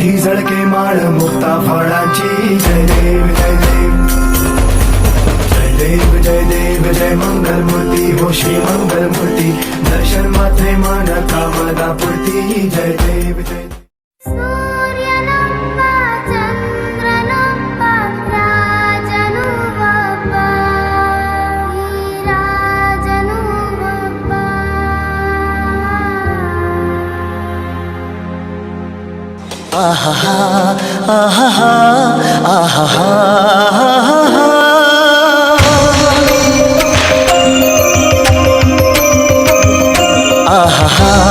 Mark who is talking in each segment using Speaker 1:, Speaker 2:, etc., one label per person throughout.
Speaker 1: गाठी झळके माळ मुक्ता फळाची जय देव जय देव। जय देव जय देव, जय मंगल मूर्ती श्री मंगल मूर्ती दर्शन मात्रे मन कामना पुरती। जय देव, जय
Speaker 2: আহা আহা আহা আহা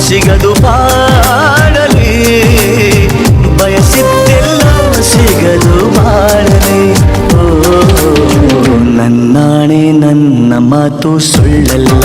Speaker 2: ಸಿಗದು ಬಾಳಲಿ ಬಯಸಿದ್ದೆಲ್ಲ ಸಿಗದು ಬಾಳಲಿ ಓ ನನ್ನಾಣೆ ನನ್ನ ಮಾತು ಸುಳ್ಳಲ್ಲ.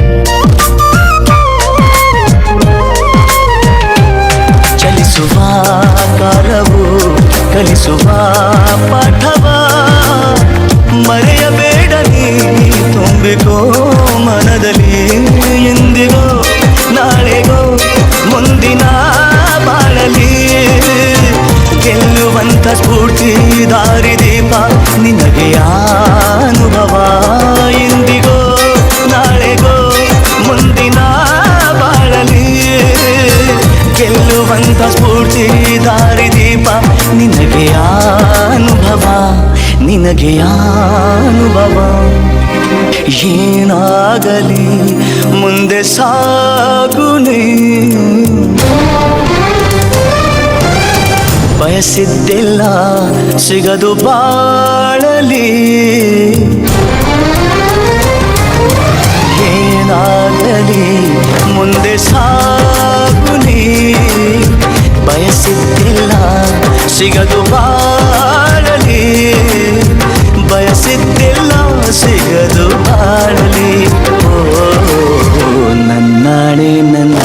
Speaker 2: ನಿನಗೆ ಅನುಭವ. ಏನಾಗಲಿ ಮುಂದೆ ಸಾಗುನಿ ಬಯಸಿದ್ದಿಲ್ಲ ಸಿಗದು ಬಾಳಲಿ. ಏನಾಗಲಿ ಮುಂದೆ ಸಾಗುನಿ ಬಯಸಿದ್ದಿಲ್ಲ ಸಿಗದು ಬಾಳಲಿ. ಸಿಗದು ಬಾಳಲಿ ಓ ನನ್ನಾಣೆ ನನ್ನ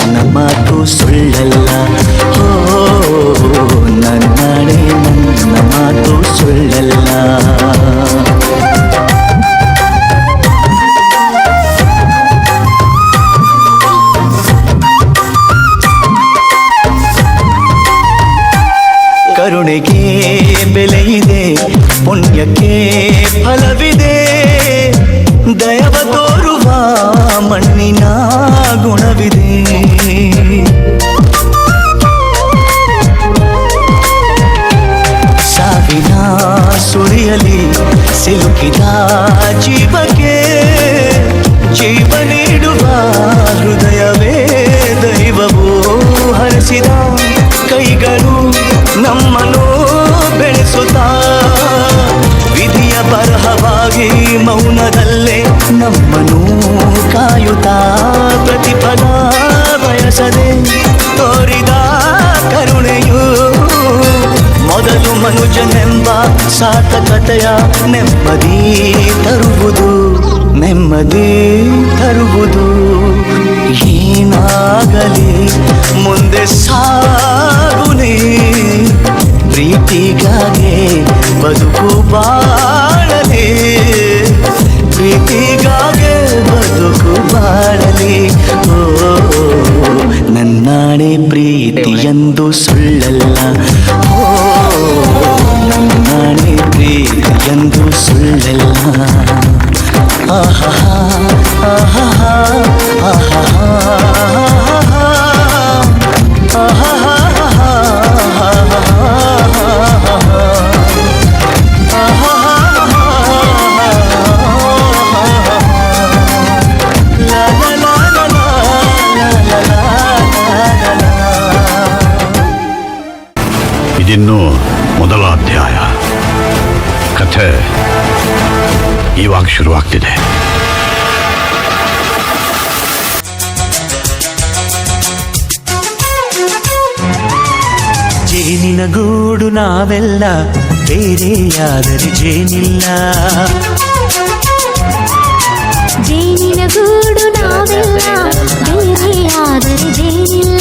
Speaker 2: ಮಣ್ಣಿನ ಗುಣವಿದೆ ಸಾವಿನ ಸುಳಿಯಲಿ ಸಿಲುಕಿದ ಜೀವಕ್ಕೆ ಜೀವ ನೀಡುವ ಹೃದಯವೇ ದೈವವು ಹರಿಸಿದ ಕೈಗಳು ನಮ್ಮನ್ನು ಮನುಜನೆಂಬ ಸಾರ್ಥಕತೆಯ ನೆಮ್ಮದಿ ತರುವುದು ನೆಮ್ಮದಿ ತರುವುದು. ಏನಾಗಲಿ ಮುಂದೆ ಸಾಗುನಿ
Speaker 3: ಇವಾಗ ಶುರುವಾಗ್ತಿದೆ.
Speaker 2: ಜೇನಿನ ಗೂಡು ನಾವೆಲ್ಲ ಬೇರೆಯಾದರೆ ಜೇನಿಲ್ಲ.
Speaker 4: ಜೇನಿನ ಗೂಡು ನಾವೆಲ್ಲ ಬೇರೆಯಾದರೆ ಜೇನಿಲ್ಲ.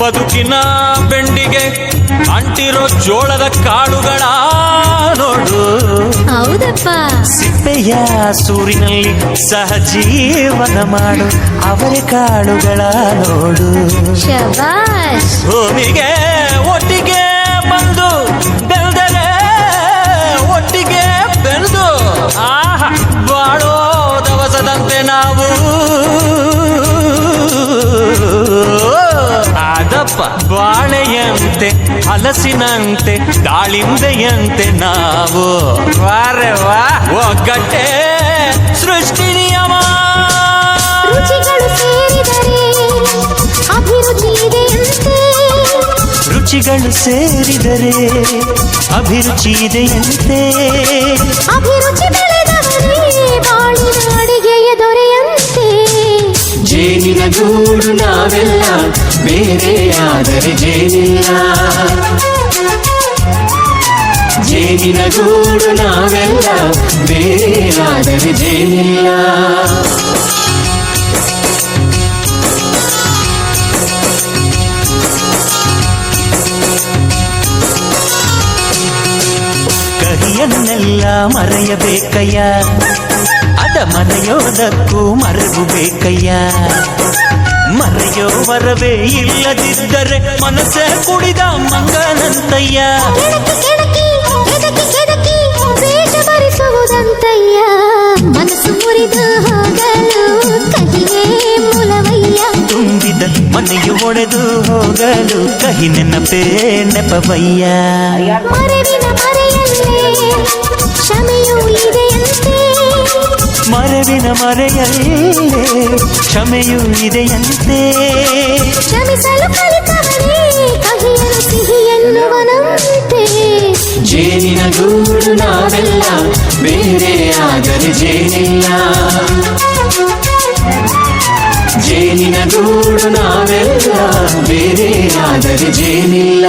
Speaker 5: ಬದುಕಿನ ಬೆಂಡಿಗೆ ಅಂಟಿರೋ ಜೋಳದ ಕಾಳುಗಳ ನೋಡು.
Speaker 4: ಹೌದಪ್ಪ.
Speaker 2: ಸಿಪ್ಪೆಯ ಸೂರಿನಲ್ಲಿ ಸಹಜೀವನ ಮಾಡು ಅವರ ಕಾಳುಗಳ ನೋಡು.
Speaker 5: ಭೂಮಿಗೆ ಅದಪ್ಪ ಬಾಳೆಯಂತೆ ಹಲಸಿನಂತೆ ದಾಳಿಂಬೆಯಂತೆ ನಾವು. ವಾರೆ ವಾ. ಒಗ್ಗಟ್ಟೆ ಸೃಷ್ಟಿ ನಿಯಮ
Speaker 4: ರುಚಿಗಳು ಸೇರಿದರೆ ಅಭಿರುಚಿ ಇದೆಯಂತೆ
Speaker 2: ರುಚಿಗಳು ಸೇರಿದರೆ ಅಭಿರುಚಿ
Speaker 4: ಬೆಳೆದವರೇ ಬಾಳಿನ ಅಡಿಗೆಯ ದೊರೆಯಂತೆ
Speaker 2: ಜೇನಿನ ಗೂಡು ನಾವೆಲ್ಲ ಬೇರೆಯಾದರೆ ಜೇನಿಲ್ಲ ಜೇನಿನ ಗೂಡು ನಾವೆಲ್ಲ ಬೇರೆಯಾದರೆ ಜೇನಿಲ್ಲ ಕಹಿಯನ್ನೆಲ್ಲ ಮರೆಯಬೇಕಯ್ಯ. ಮರೆಯೋದಕ್ಕೂ ಮರೆವು ಬೇಕಯ್ಯ ಮರೆಯೋವರವೇ ಇಲ್ಲದಿದ್ದರೆ ಮನಸ್ಸೇ ಕುಡಿದ ಮಂಗನಂತಯ್ಯ
Speaker 4: ಕೆಣಕಿ ಕೆಣಕಿ ಕೆದಕಿ ಕೆದಕಿ ವೇಷ ಭರಿಸುವುದಂತಯ್ಯ ಮನಸ್ಸು ಮುರಿದು ಹೋಗಲು ಕಹಿಯೇ ಮೂಲವಯ್ಯ
Speaker 2: ತುಂಬಿದ ಮನೆಯು ಒಡೆದು ಹೋಗಲು ಕಹಿ ನೆನಪೇ ನೆಪವಯ್ಯ
Speaker 4: ಮರೆವಿನ ಮರೆಯಲ್ಲೇ ಕ್ಷಮೆಯೂ ಇದೆಯಂತೆ
Speaker 2: ಮರವಿನ ಮರೆಯಲ್ಲೇ ಕ್ಷಮೆಯೂ ಇದೆಯಂತೆ.
Speaker 4: ಕ್ಷಮಿಸಲು
Speaker 2: ಜೇನಿನ ಗೂಡು ನಾವೆಲ್ಲ ಆದರೆ ಜೇನಿಲ್ಲ. ಜೇನಿನ ಗೂಡು ನಾವೆಲ್ಲ ಆದರೆ ಜೇನಿಲ್ಲ.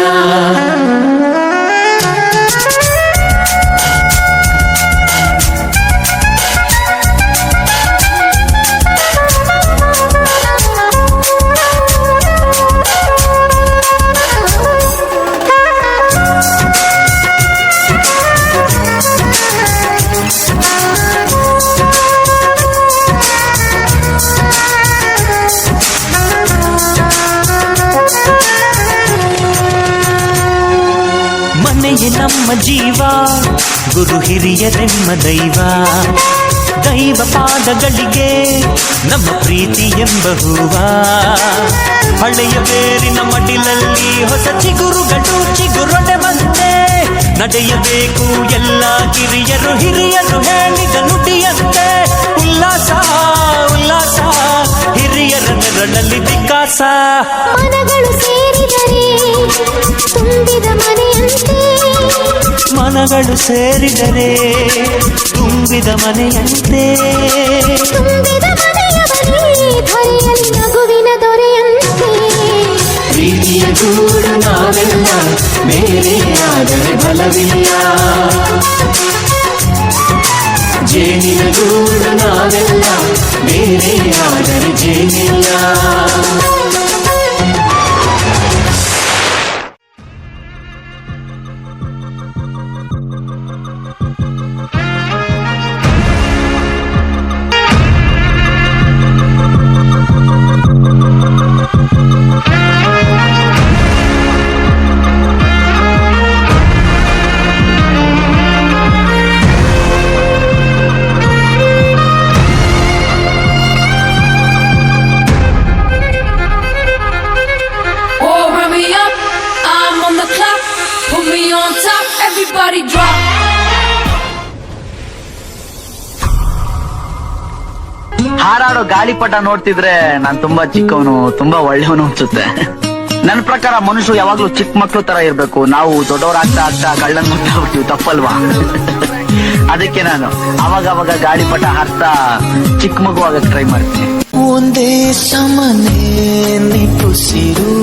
Speaker 5: ನಮ್ಮ ಜೀವ, ಗುರು ಹಿರಿಯರೆಮ್ಮ ದೈವ. ದೈವ ಪಾದಗಳಿಗೆ ನಮ್ಮ ಪ್ರೀತಿ ಎಂಬ ಹೂವ ಹಳೆಯ ಬೇರಿನ ಮಡಿಲಲ್ಲಿ ಹೊಸ ಚಿಗುರುಗಳು ಚಿಗುರೊಡೆ ಬಂದೆ ನಡೆಯಬೇಕು ಎಲ್ಲ ಕಿರಿಯರು ಹಿರಿಯರು ಹೇಳಿದ ನುಡಿಯಂತೆ. ಉಲ್ಲಾಸ
Speaker 4: ಮನಗಳು ಸೇರಿದರೆ ತುಂಬಿದ ಮನೆಯಂತೆ.
Speaker 6: ಪ್ರೀತಿಯ ಗೂಡು ನಾವೆಲ್ಲ ಬೇರೆ ಆದರೆ ಬಲವಿಲ್ಲ. ಜೇನಿನ ಗೂಡು ನಾವೆಲ್ಲ ಬೇರೆ ಆದರೆ ಜೇನಿಲ್ಲ.
Speaker 7: ಗಾಳಿಪಟ ನೋಡ್ತಿದ್ರೆ ನಾನ್ ತುಂಬಾ ಚಿಕ್ಕವನು, ತುಂಬಾ ಒಳ್ಳೆಯವನು ಅನ್ಸುತ್ತೆ. ನನ್ನ ಪ್ರಕಾರ ಮನುಷ್ಯರು ಯಾವಾಗ್ಲೂ ಚಿಕ್ಕ ಮಕ್ಳು ತರ ಇರ್ಬೇಕು. ನಾವು ದೊಡ್ಡವರಾಗ್ತಾ ಆಗ್ತಾ ಕಳ್ಳನ್ ಮುಗ್ತಾ ತಪ್ಪಲ್ವಾ? ಅದಕ್ಕೆ ನಾನು ಅವಾಗ ಅವಾಗ ಗಾಳಿಪಟ ಹಾರ್ತಾ ಚಿಕ್ಕ ಮಗು ಆಗಕ್ ಟ್ರೈ ಮಾಡ್ತೀನಿ.
Speaker 2: ಒಂದೇ ಸಮನೆ ನಿಟ್ಟುಸಿರು,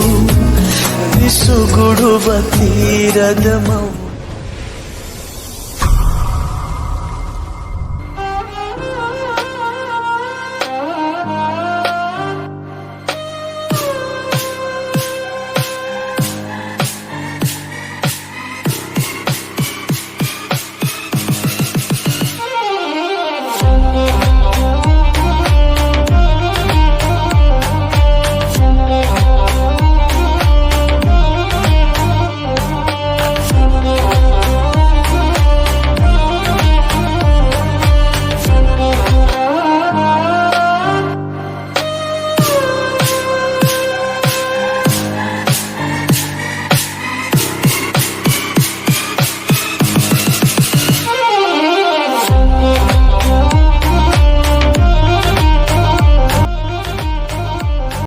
Speaker 2: ಬಿಸುಗುಡುವ ತೀರದ ಮೌನ